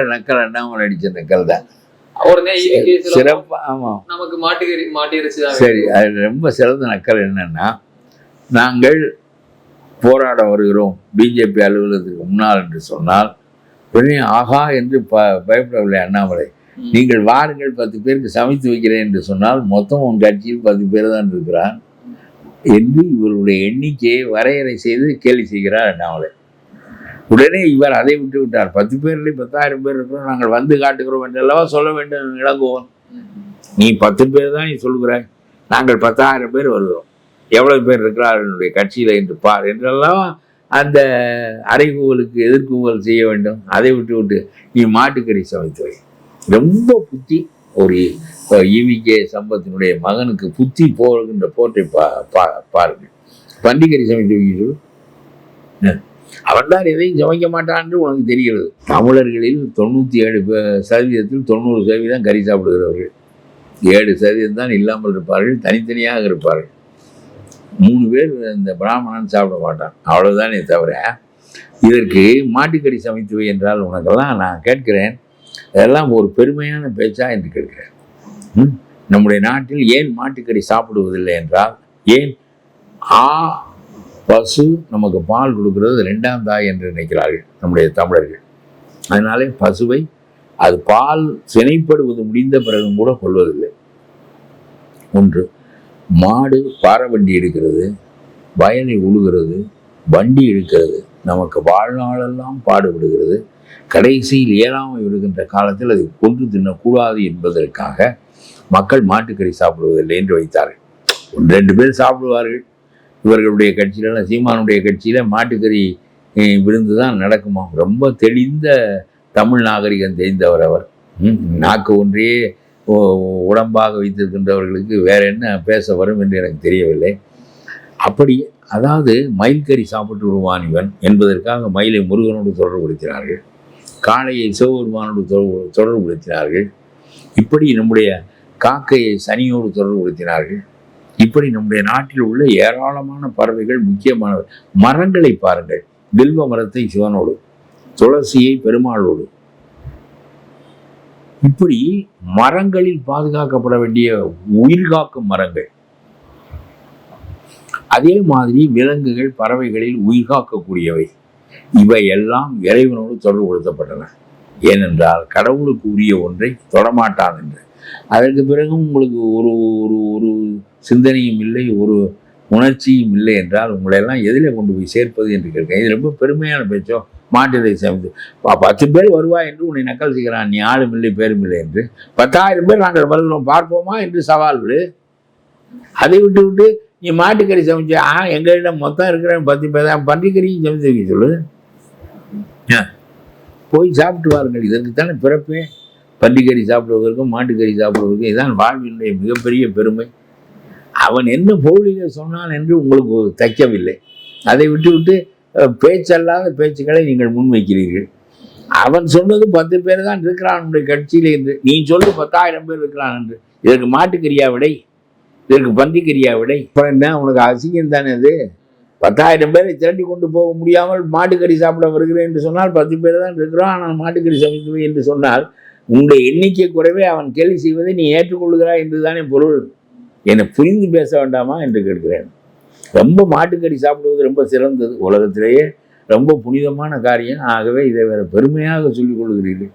நக்கல் அண்ணாமலை அடிச்ச நக்கல் தான். சிறப்பா ஆமா. நமக்கு மாட்டுக்கறி மாட்டு இறைச்சி தான் சரி அது ரொம்ப சிறந்த நக்கல் என்னன்னா நாங்கள் போராட வருகிறோம். பிஜேபி அலுவலகத்துக்கு முன்னால் என்று சொன்னால் உடனே ஆகா என்று ப பயப்படவில்லை அண்ணாமலை. நீங்கள் வாருங்கள் பத்து பேருக்கு சமைத்து வைக்கிறேன் என்று சொன்னால் மொத்தம் உன் கட்சியில் பத்து பேர் தான் இருக்கிறான். என்று இவருடைய எண்ணிக்கையை வரையறை செய்து கேலி செய்கிறார் அண்ணாமலை. உடனே இவர் அதை விட்டு விட்டார். பத்து பேர்லேயும் பத்தாயிரம் பேர் இருக்கிறோம் நாங்கள் வந்து காட்டுகிறோம் என்றெல்லாம் சொல்ல வேண்டும் இளங்கோவன் நீ பத்து பேர் தான் நீ சொல்கிறாய் நாங்கள் பத்தாயிரம் பேர் வருகிறோம். எவ்வளவு பேர் இருக்கிறார் என்னுடைய கட்சியில் என்று பார் என்றெல்லாம் அந்த அறைகூவலுக்கு எதிர்கூவல் செய்ய வேண்டும். அதை விட்டு விட்டு நீ மாட்டுக்கறி சமைத்து வை ரொம்ப புத்தி ஒரு ஈவிகே சம்பத்தினுடைய மகனுக்கு புத்தி போகின்ற போற்றை பா பா பாருங்கள். பண்டிகரி சமைத்து வைக்கிறது அவன்தான் எதையும் சமைக்க மாட்டான் என்று உனக்கு தெரிகிறது. தமிழர்களில் தொண்ணூற்றி ஏழு சதவீதத்தில் தொண்ணூறு சதவீதம் கறி சாப்பிடுகிறவர்கள். ஏழு சதவீதம் தான் இல்லாமல் இருப்பார்கள் தனித்தனியாக இருப்பார்கள். மூணு பேர் இந்த பிராமணன் சாப்பிட மாட்டான். அவ்வளவுதானே தவிர இதற்கு மாட்டுக்கறி சமைத்துவை என்றால் உனக்கெல்லாம் நான் கேட்கிறேன். அதெல்லாம் ஒரு பெருமையான பேச்சா என்று கேட்கிறேன். நம்முடைய நாட்டில் ஏன் மாட்டுக்கறி சாப்பிடுவதில்லை என்றால் ஏன் ஆ பசு நமக்கு பால் கொடுக்கிறது ரெண்டாம் தாய் என்று நினைக்கிறார்கள் நம்முடைய தமிழர்கள். அதனாலே பசுவை அது பால் சினைப்படுவது முடிந்த பிறகும் கூட கொள்வதில்லை. ஒன்று மாடு பாறை வண்டி எடுக்கிறது வயலை உழுகிறது வண்டி எடுக்கிறது நமக்கு வாழ்நாளெல்லாம் பாடுபடுகிறது கடைசியில் ஏழாமை விடுகின்ற காலத்தில் அதை கொன்று தின்னக்கூடாது என்பதற்காக மக்கள் மாட்டுக்கறி சாப்பிடுவதில்லை என்று வைத்தார்கள். ஒன்று ரெண்டு பேர் சாப்பிடுவார்கள். இவர்களுடைய கட்சியிலலாம் சீமானுடைய கட்சியில் மாட்டுக்கறி விருந்து தான் நடக்குமா ரொம்ப தெளிந்த தமிழ் நாகரிகம் தெரிந்தவர் அவர். நாக்கு ஒன்றையே உடம்பாக வைத்திருக்கின்றவர்களுக்கு வேற என்ன பேச வரும் என்று எனக்கு தெரியவில்லை. அப்படி அதாவது மயில்கறி சாப்பிட்டு விடுவான் இவன் என்பதற்காக மயிலை முருகனோடு தொடர்புபடுத்தினார்கள் காளையை சிவபெருமானோடு தொடர்பு தொடர்புபடுத்தினார்கள் இப்படி நம்முடைய காக்கையை சனியோடு தொடர்புபடுத்தினார்கள் இப்படி நம்முடைய நாட்டில் உள்ள ஏராளமான பறவைகள் முக்கியமான மரங்களை பாருங்கள். வில்வ மரத்தை சிவனோடு துளசியை பெருமாளோடு. இப்படி மரங்களில் பாதுகாக்கப்பட வேண்டிய உயிர்காக்கும் மரங்கள். அதே மாதிரி விலங்குகள் பறவைகளில் உயிர்காக்கக்கூடியவை இவை எல்லாம் இறைவனோடு தொடர்புபடுத்தப்பட்டன. ஏனென்றால் கடவுளுக்கு உரிய ஒன்றை தொடமாட்டான் என்று. அதற்கு பிறகு உங்களுக்கு ஒரு ஒரு ஒரு சிந்தனையும் இல்லை ஒரு உணர்ச்சியும் இல்லை என்றால் உங்களை எல்லாம் எதில் கொண்டு போய் சேர்ப்பது என்று கேட்கிறேன். இது ரொம்ப பெருமையான பேச்சோ? மாட்டிதை சமைத்து. பா- பத்து பேர் வருவா என்று உன்னை நக்கல் செய்கிறான். நீ ஆளும் இல்லை பேரும் இல்லை என்று. பத்தாயிரம் பேர் நாங்கள் வருகிறோம். பார்ப்போமா என்று சவால் விடு. அதை விட்டு விட்டு நீ மாட்டுக்கறி சமைச்சு ஆ எங்களிடம் மொத்தம் இருக்கிற பத்து பேர் தான். பன்றிக்கறியும் சமைச்சு வைக்க சொல்லு. ஆ. போய் சாப்பிட்டு வாருங்கள். இதற்கு தானே பிறப்பே. பன்றிக்கறி சாப்பிடுவதற்கும் மாட்டுக்கறி சாப்பிடுவதற்கும் இதுதான் வாழ்வினுடைய மிகப்பெரிய பெருமை. அவன் என்ன பொருளிலே சொன்னான் என்று உங்களுக்கு தைக்கவில்லை. அதை விட்டு விட்டு பேச்சல்லாத பேச்சுக்களை நீங்கள் முன்வைக்கிறீர்கள். அவன் சொன்னது பத்து பேர் தான் இருக்கிறான் உன்னுடைய கட்சியில் என்று நீ சொல்லு பத்தாயிரம் பேர் இருக்கிறான் என்று. இதற்கு மாட்டுக்கறியா விடை? இதற்கு பன்றிக்கறியா விடை? அப்புறம் என்ன உனக்கு அசிங்கம் தானே அது? பத்தாயிரம் பேரை திரட்டி கொண்டு போக முடியாமல் மாட்டுக்கறி சாப்பிட வருகிறேன் என்று சொன்னால் பத்து பேர் தான் இருக்கிறோம் ஆனால் மாட்டுக்கறி சமைக்குவேன் என்று சொன்னால் உன்னுடைய எண்ணிக்கை குறைவே அவன் கேள்வி செய்வதை நீ ஏற்றுக்கொள்கிறாய் என்றுதானே பொருள். என்னை புரிந்து பேச வேண்டாமா என்று கேட்கிறேன். ரொம்ப மாட்டுக்கறி சாப்பிடுவது ரொம்ப சிறந்தது. உலகத்திலேயே ரொம்ப புனிதமான காரியம். ஆகவே இதை வேற பெருமையாக சொல்லிக் கொள்கிறீர்கள்.